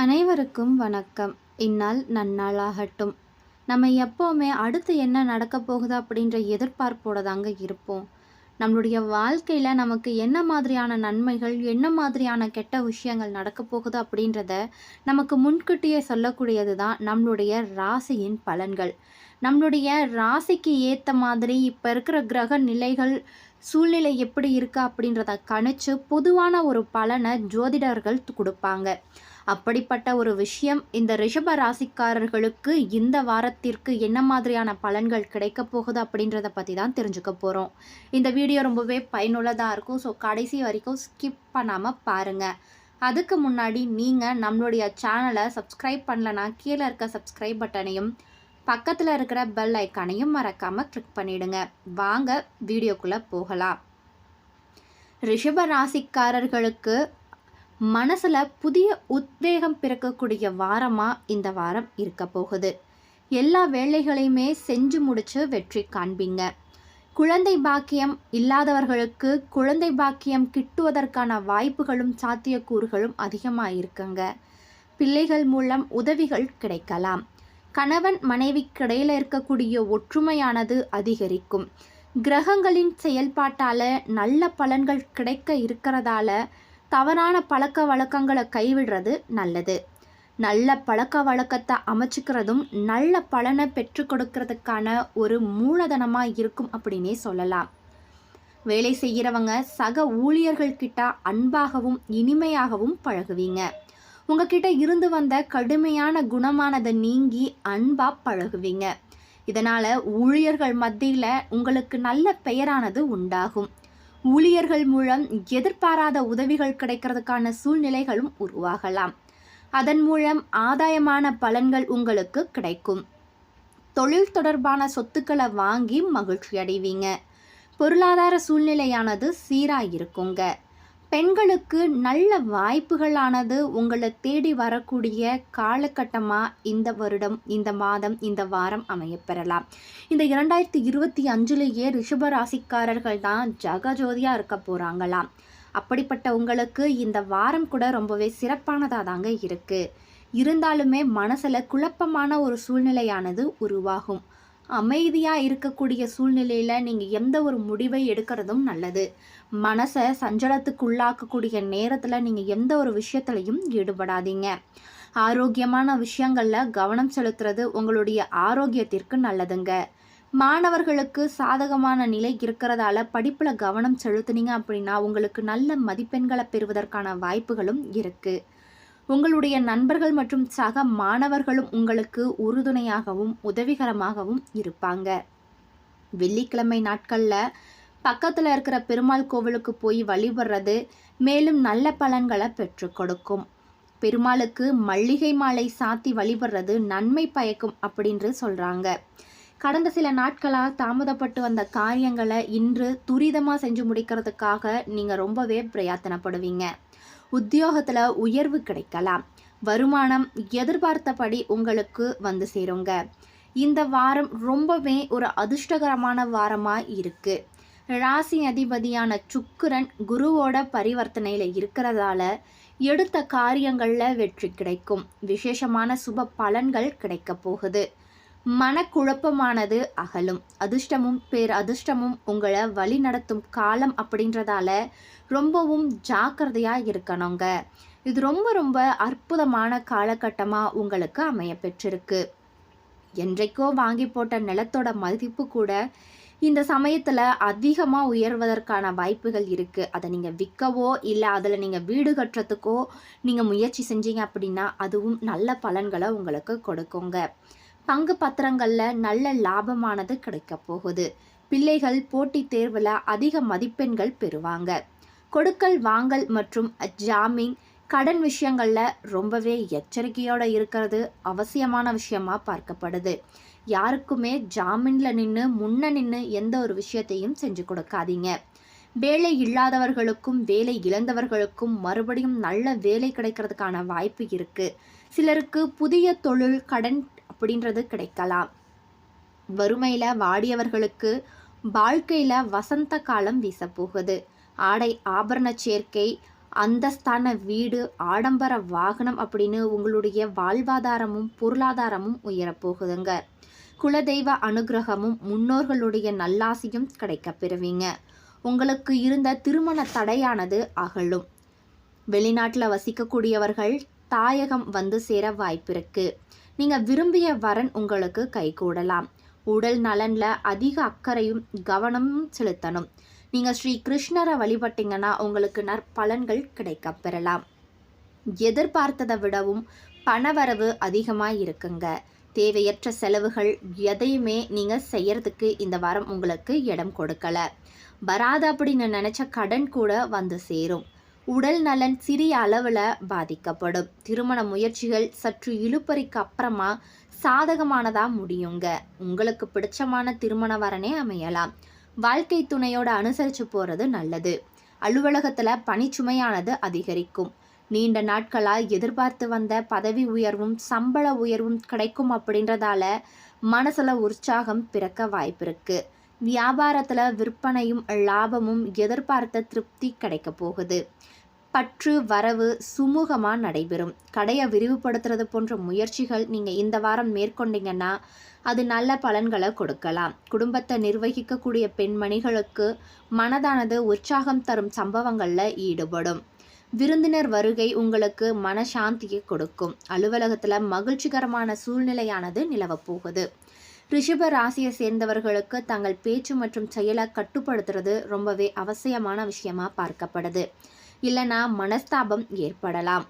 அனைவருக்கும் வணக்கம். இந்நாள் நன்னாளாகட்டும். நம்ம எப்போவுமே அடுத்து என்ன நடக்க போகுது அப்படின்ற எதிர்பார்ப்போட தாங்க இருப்போம். நம்மளுடைய வாழ்க்கையில் நமக்கு என்ன மாதிரியான நன்மைகள் என்ன மாதிரியான கெட்ட விஷயங்கள் நடக்க போகுது அப்படின்றத நமக்கு முன்கூட்டியே சொல்லக்கூடியது தான் நம்மளுடைய ராசியின் பலன்கள். நம்மளுடைய ராசிக்கு ஏற்ற மாதிரி இப்போ இருக்கிற கிரக நிலைகள் சூழ்நிலை எப்படி இருக்கா அப்படின்றத கணிச்சு பொதுவான ஒரு பலனை ஜோதிடர்கள் கொடுப்பாங்க. அப்படிப்பட்ட ஒரு விஷயம். இந்த ரிஷப ராசிக்காரர்களுக்கு இந்த வாரத்திற்கு என்ன மாதிரியான பலன்கள் கிடைக்க போகுது அப்படின்றத பற்றி தான் தெரிஞ்சுக்க போகிறோம் இந்த வீடியோ ரொம்பவே பயனுள்ளதாக இருக்கும். ஸோ கடைசி வரைக்கும் ஸ்கிப் பண்ணாமல் பாருங்கள் அதுக்கு முன்னாடி நீங்கள் நம்மளுடைய சேனலை சப்ஸ்கிரைப் பண்ணலனா கீழே இருக்க சப்ஸ்கிரைப் பட்டனையும் பக்கத்தில் இருக்கிற பெல் ஐக்கானையும் மறக்காமல் கிளிக் பண்ணிவிடுங்க வாங்க வீடியோக்குள்ளே போகலாம். ரிஷப ராசிக்காரர்களுக்கு மனசில் புதிய உத்வேகம் பிறக்கக்கூடிய வாரமாக இந்த வாரம் இருக்க போகுது. எல்லா வேலைகளையுமே செஞ்சு முடித்து வெற்றி காண்பீங்க. குழந்தை பாக்கியம் இல்லாதவர்களுக்கு குழந்தை பாக்கியம் கிட்டுவதற்கான வாய்ப்புகளும் சாத்தியக்கூறுகளும் அதிகமாக இருக்குங்க பிள்ளைகள் மூலம் உதவிகள் கிடைக்கலாம். கணவன் மனைவிக்கிடையில் இருக்கக்கூடிய ஒற்றுமையானது அதிகரிக்கும். கிரகங்களின் செயல்பாட்டால் நல்ல பலன்கள் கிடைக்க இருக்கிறதால தவறான பழக்க வழக்கங்களை கைவிடுறது நல்லது. நல்ல பழக்க வழக்கத்தை அமைச்சிக்கிறதும் நல்ல பலனை பெற்று கொடுக்கறதுக்கான ஒரு மூலதனமாக இருக்கும் அப்படின்னே சொல்லலாம். வேலை செய்கிறவங்க சக ஊழியர்கள் கிட்ட அன்பாகவும் இனிமையாகவும் பழகுவீங்க. உங்ககிட்ட இருந்து வந்த கடுமையான குணமானதை நீங்கி அன்பாக பழகுவீங்க. இதனால் ஊழியர்கள் மத்தியில் உங்களுக்கு நல்ல பெயரானது உண்டாகும். ஊழியர்கள் மூலம் எதிர்பாராத உதவிகள் கிடைக்கிறதுக்கான சூழ்நிலைகளும் உருவாகலாம். அதன் மூலம் ஆதாயமான பலன்கள் உங்களுக்கு கிடைக்கும். தொழில் தொடர்பான சொத்துக்களை வாங்கி மகிழ்ச்சி அடைவீங்க பொருளாதார சூழ்நிலையானது சீராக இருக்குங்க பெண்களுக்கு நல்ல வாய்ப்புகளானது உங்களை தேடி வரக்கூடிய காலகட்டமாக இந்த வருடம் இந்த மாதம் இந்த வாரம் அமையப்பெறலாம். இந்த இரண்டாயிரத்தி இருபத்தி அஞ்சுலேயே ரிஷப ராசிக்காரர்கள் தான் ஜகஜோதியாக இருக்க போகிறாங்களாம் அப்படிப்பட்ட உங்களுக்கு இந்த வாரம் கூட ரொம்பவே சிறப்பானதாக தாங்க இருக்குது இருந்தாலுமே மனசில் குழப்பமான ஒரு சூழ்நிலையானது உருவாகும். அமைதியாக இருக்கக்கூடிய சூழ்நிலையில் நீங்கள் எந்த ஒரு முடிவை எடுக்கிறதும் நல்லது. மனசை சஞ்சலத்துக்குள்ளாக்கக்கூடிய நேரத்தில் நீங்கள் எந்த ஒரு விஷயத்துலையும் ஈடுபடாதீங்க. ஆரோக்கியமான விஷயங்களில் கவனம் செலுத்துறது உங்களுடைய ஆரோக்கியத்திற்கு நல்லதுங்க. மாணவர்களுக்கு சாதகமான நிலை இருக்கிறதால படிப்பில் கவனம் செலுத்துனீங்க அப்படின்னா உங்களுக்கு நல்ல மதிப்பெண்களை பெறுவதற்கான வாய்ப்புகளும் இருக்குது உங்களுடைய நண்பர்கள் மற்றும் சக மாணவர்களும் உங்களுக்கு உறுதுணையாகவும் உதவிகரமாகவும் இருப்பாங்க. வெள்ளிக்கிழமை நாட்களில் பக்கத்தில் இருக்கிற பெருமாள் கோவிலுக்கு போய் வழிபடுறது மேலும் நல்ல பலன்களை பெற்று கொடுக்கும். பெருமாளுக்கு மல்லிகை மாலை சாத்தி வழிபடுறது நன்மை பயக்கும் அப்படின்று சொல்கிறாங்க கடந்த சில நாட்களாக தாமதப்பட்டு வந்த காரியங்களை இன்று துரிதமாக செஞ்சு முடிக்கிறதுக்காக நீங்கள் ரொம்பவே பிரயாத்தனப்படுவீங்க. உத்தியோகத்தில் உயர்வு கிடைக்கலாம். வருமானம் எதிர்பார்த்தபடி உங்களுக்கு வந்து சேருங்க. இந்த வாரம் ரொம்பவே ஒரு அதிர்ஷ்டகரமான வாரமாக இருக்குது ராசி அதிபதியான சுக்கிரன் குருவோட பரிவர்த்தனையில் இருக்கிறதால எடுத்த காரியங்களில் வெற்றி கிடைக்கும். விசேஷமான சுப பலன்கள் கிடைக்க போகுது. மனக்குழப்பமானது அகலும். அதிர்ஷ்டமும் பேர் அதிர்ஷ்டமும் உங்களை வழி நடத்தும் காலம் அப்படின்றதால ரொம்பவும் ஜாக்கிரதையாக இருக்கணுங்க. இது ரொம்ப ரொம்ப அற்புதமான காலகட்டமாக உங்களுக்கு அமைய பெற்றிருக்கு என்றைக்கோ வாங்கி போட்ட நிலத்தோட மதிப்பு கூட இந்த சமயத்தில் அதிகமாக உயர்வதற்கான வாய்ப்புகள் இருக்குது அதை நீங்கள் விற்கவோ இல்லை அதில் நீங்கள் வீடு கட்டுறதுக்கோ நீங்கள் முயற்சி செஞ்சீங்க அப்படின்னா அதுவும் நல்ல பலன்களை உங்களுக்கு கொடுக்குங்க. பங்கு பத்திரங்களில் நல்ல லாபமானது கிடைக்க போகுது. பிள்ளைகள் போட்டித் தேர்வில் அதிக மதிப்பெண்கள் பெறுவாங்க. கொடுக்கல் வாங்கல் மற்றும் ஜாமீன் கடன் விஷயங்களில் ரொம்பவே எச்சரிக்கையோடு இருக்கிறது. அவசியமான விஷயமா பார்க்கப்படுது. யாருக்குமே ஜாமீனில் நின்று முன்ன நின்று எந்த ஒரு விஷயத்தையும் செஞ்சு கொடுக்காதீங்க. வேலை இல்லாதவர்களுக்கும் வேலை இழந்தவர்களுக்கும் மறுபடியும் நல்ல வேலை கிடைக்கிறதுக்கான வாய்ப்பு இருக்குது சிலருக்கு புதிய தொழில் கடன் அப்படின்றது கிடைக்கலாம். வறுமையில் வாடியவர்களுக்கு வாழ்க்கையில் வசந்த காலம் வீசப்போகுது. ஆடை ஆபரண சேர்க்கை அந்தஸ்தான வீடு ஆடம்பர வாகனம் அப்படின்னு உங்களுடைய வாழ்வாதாரமும் பொருளாதாரமும் உயரப்போகுதுங்க. குலதெய்வ அனுகிரகமும் முன்னோர்களுடைய நல்லாசியும் கிடைக்க பெறுவீங்க. உங்களுக்கு இருந்த திருமண தடையானது அகலும். வெளிநாட்டில் வசிக்கக்கூடியவர்கள் தாயகம் வந்து சேர வாய்ப்பிருக்கு. நீங்கள் விரும்பிய வரன் உங்களுக்கு கைகூடலாம். உடல் நலனில் அதிக அக்கறையும் கவனமும் செலுத்தணும். நீங்கள் ஸ்ரீ கிருஷ்ணரை வழிபட்டீங்கன்னா உங்களுக்கு நற்பலன்கள் கிடைக்க பெறலாம். எதிர்பார்த்ததை விடவும் பணவரவு அதிகமாக இருக்குங்க. தேவையற்ற செலவுகள் எதையுமே நீங்கள் செய்யறதுக்கு இந்த வாரம் உங்களுக்கு இடம் கொடுக்கல. வராத அப்படின்னு நினச்ச கடன் கூட வந்து சேரும். உடல் நலன் சிறிய அளவில் பாதிக்கப்படும். திருமண முயற்சிகள் சற்று இழுப்பறிக்கு அப்புறமா சாதகமானதாக முடியுங்க. உங்களுக்கு பிடிச்சமான திருமண வரனே அமையலாம். வாழ்க்கை துணையோட அனுசரித்து போகிறது நல்லது. அலுவலகத்தில் பணிச்சுமையானது அதிகரிக்கும். நீண்ட நாட்களாக எதிர்பார்த்து வந்த பதவி உயர்வும் சம்பள உயர்வும் கிடைக்கும் அப்படின்றதால மனசில் உற்சாகம் பிறக்க வாய்ப்பிருக்கு. வியாபாரத்தில் விற்பனையும் லாபமும் எதிர்பார்த்த திருப்தி கிடைக்க போகுது. பற்று வரவு சுமூகமாக நடைபெறும். கடையை விரிவுபடுத்துறது போன்ற முயற்சிகள் நீங்கள் இந்த வாரம் மேற்கொண்டீங்கன்னா அது நல்ல பலன்களை கொடுக்கலாம். குடும்பத்தை நிர்வகிக்கக்கூடிய பெண்மணிகளுக்கு மனதானது உற்சாகம் தரும் சம்பவங்களில் ஈடுபடும். விருந்தினர் வருகை உங்களுக்கு மனசாந்தியை கொடுக்கும். அலுவலகத்தில் மகிழ்ச்சிகரமான சூழ்நிலையானது நிலவப்போகுது ரிஷப ராசியை சேர்ந்தவர்களுக்கு தங்கள் பேச்சு மற்றும் செயலை கட்டுப்படுத்துறது ரொம்பவே அவசியமான விஷயமா பார்க்கப்படுது. இல்லைனா மனஸ்தாபம் ஏற்படலாம்.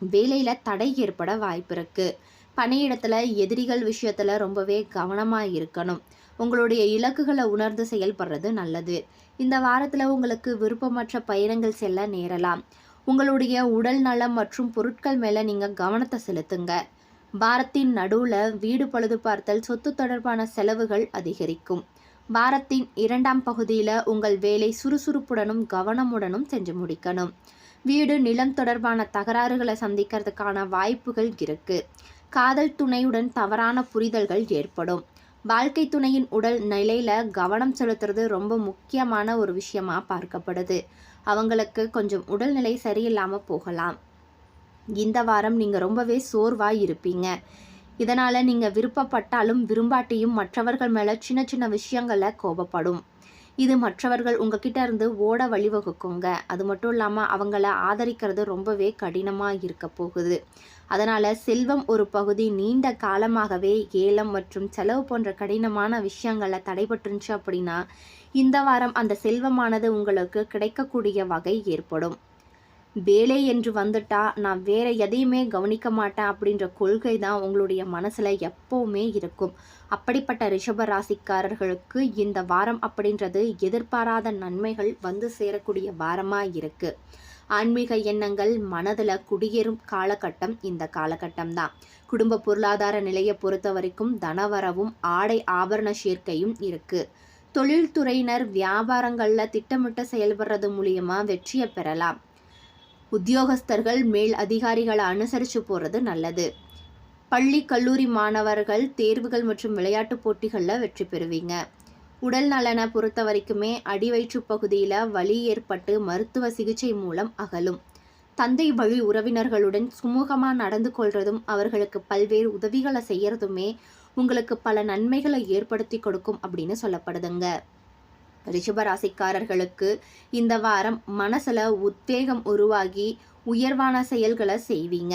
வேலையில் தடை ஏற்பட வாய்ப்பு இருக்குது பணியிடத்தில் எதிரிகள் விஷயத்தில் ரொம்பவே கவனமாக இருக்கணும். உங்களுடைய இலக்குகளை உணர்ந்து செயல்படுறது நல்லது. இந்த வாரத்தில் உங்களுக்கு விருப்பமற்ற பயணங்கள் செல்ல நேரலாம். உங்களுடைய உடல் நலம் மற்றும் பொருட்கள் மேலே நீங்கள் கவனத்தை செலுத்துங்க. பாரத்தின் நடுவில் வீடு பழுது பார்த்தல் சொத்து தொடர்பான செலவுகள் அதிகரிக்கும். வாரத்தின் இரண்டாம் பகுதியில் உங்கள் வேலை சுறுசுறுப்புடனும் கவனமுடனும் செஞ்சு முடிக்கணும். வீடு நிலம் தொடர்பான தகராறுகளை சந்திக்கிறதுக்கான வாய்ப்புகள் இருக்கு. காதல் துணையுடன் தவறான புரிதல்கள் ஏற்படும். வாழ்க்கை துணையின் உடல் நிலையில கவனம் செலுத்துறது ரொம்ப முக்கியமான ஒரு விஷயமா பார்க்கப்படுது. அவங்களுக்கு கொஞ்சம் உடல்நிலை சரியில்லாமல் போகலாம். இந்த வாரம் நீங்கள் ரொம்பவே சோர்வாக இருப்பீங்க. இதனால் நீங்கள் விருப்பப்பட்டாலும் விரும்பாட்டியும் மற்றவர்கள் மேலே சின்ன சின்ன விஷயங்களில் கோபப்படும். இது மற்றவர்கள் உங்ககிட்ட இருந்து ஓட வழிவகுக்குங்க. அது மட்டும் இல்லாமல் அவங்கள ஆதரிக்கிறது ரொம்பவே கடினமாக இருக்க போகுது. அதனால் செல்வம் ஒரு பகுதி நீண்ட காலமாகவே ஏலம் மற்றும் செலவு போன்ற கடினமான விஷயங்களை தடைபட்டுருந்துச்சு அப்படின்னா இந்த வாரம் அந்த செல்வமானது உங்களுக்கு கிடைக்கக்கூடிய வகை ஏற்படும். வேலை என்று வந்துட்டா நான் வேற எதையுமே கவனிக்க மாட்டேன் அப்படின்ற கொள்கை தான் உங்களுடைய மனசில் எப்போவுமே இருக்கும். அப்படிப்பட்ட ரிஷப ராசிக்காரர்களுக்கு இந்த வாரம் அப்படின்றது எதிர்பாராத நன்மைகள் வந்து சேரக்கூடிய வாரமாக இருக்குது ஆன்மீக எண்ணங்கள் மனதில் குடியேறும் காலகட்டம் இந்த காலகட்டம் தான். குடும்ப பொருளாதார நிலையை பொறுத்த வரைக்கும் தனவரவும் ஆடை ஆபரண சேர்க்கையும் இருக்குது தொழில்துறையினர் வியாபாரங்களில் திட்டமிட்ட செயல்படுறது மூலியமாக வெற்றியை பெறலாம். உத்தியோகஸ்தர்கள் மேல் அதிகாரிகளை அனுசரித்து போகிறது நல்லது. பள்ளி கல்லூரி மாணவர்கள் தேர்வுகள் மற்றும் விளையாட்டுப் போட்டிகளில் வெற்றி பெறுவீங்க. உடல் நலனை பொறுத்த வரைக்குமே அடிவயிற்று பகுதியில் வலி ஏற்பட்டு மருத்துவ சிகிச்சை மூலம் அகலும். தந்தை வழி உறவினர்களுடன் சுமூகமாக நடந்து கொள்றதும் அவர்களுக்கு பல்வேறு உதவிகளை செய்யறதுமே உங்களுக்கு பல நன்மைகளை ஏற்படுத்தி கொடுக்கும் அப்படின்னு சொல்லப்படுதுங்க. ரிஷபராசிக்காரர்களுக்கு இந்த வாரம் மனசில் உத்வேகம் உருவாகி உயர்வான செயல்களை செய்வீங்க.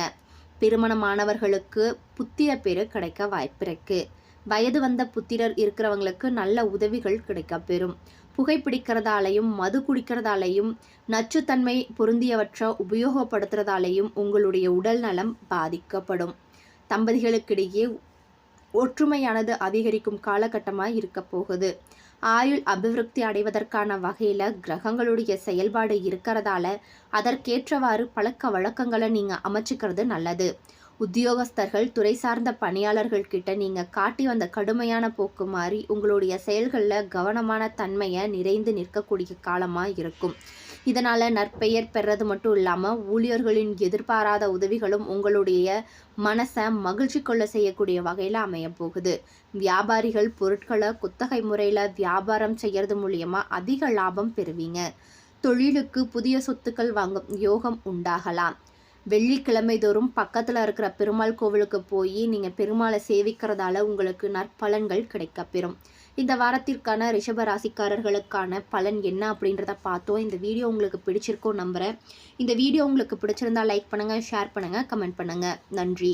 திருமணமானவர்களுக்கு புத்திர பேரு கிடைக்க வாய்ப்பிருக்கு வயது வந்த புத்திரர் இருக்கிறவங்களுக்கு நல்ல உதவிகள் கிடைக்க பெறும் புகைப்பிடிக்கிறதாலையும் மது குடிக்கிறதாலையும் நச்சுத்தன்மை பொருந்தியவற்றை உபயோகப்படுத்துறதாலையும் உங்களுடைய உடல் நலம் பாதிக்கப்படும். தம்பதிகளுக்கிடையே ஒற்றுமையானது அதிகரிக்கும் காலகட்டமாக இருக்க போகுது. ஆயுள் அபிவிருத்தி அடைவதற்கான வகையில் கிரகங்களுடைய செயல்பாடு இருக்கிறதால அதற்கேற்றவாறு பழக்க வழக்கங்களை நீங்கள் அமைச்சிக்கிறது நல்லது. உத்தியோகஸ்தர்கள் துறை சார்ந்த பணியாளர்கள் கிட்ட நீங்கள் காட்டி வந்த கடுமையான போக்கு மாறி உங்களுடைய செயல்களில் கவனமான தன்மையை நிறைந்து நிற்கக்கூடிய காலமாக இருக்கும். இதனால் நற்பெயர் பெறது மட்டும் இல்லாமல் ஊழியர்களின் எதிர்பாராத உதவிகளும் உங்களுடைய மனசை மகிழ்ச்சி கொள்ள செய்யக்கூடிய வகையில் அமைய போகுது. வியாபாரிகள் பொருட்களை குத்தகை முறையில் வியாபாரம் செய்கிறது மூலியமாக அதிக லாபம் பெறுவீங்க. தொழிலுக்கு புதிய சொத்துக்கள் வாங்கும் யோகம் உண்டாகலாம். வெள்ளிக்கிழமை தோறும் பக்கத்தில் இருக்கிற பெருமாள் கோவிலுக்கு போய் நீங்கள் பெருமாளை சேவிக்கிறதால உங்களுக்கு நற்பலன்கள் கிடைக்கப்பெறும். இந்த வாரத்திற்கான ரிஷப ராசிக்காரர்களுக்கான பலன் என்ன அப்படின்றத பார்த்தோம். இந்த வீடியோ உங்களுக்கு பிடிச்சிருக்கோம் நம்புகிறேன் இந்த வீடியோ உங்களுக்கு பிடிச்சிருந்தா லைக் பண்ணுங்கள் ஷேர் பண்ணுங்கள் கமெண்ட் பண்ணுங்கள் நன்றி.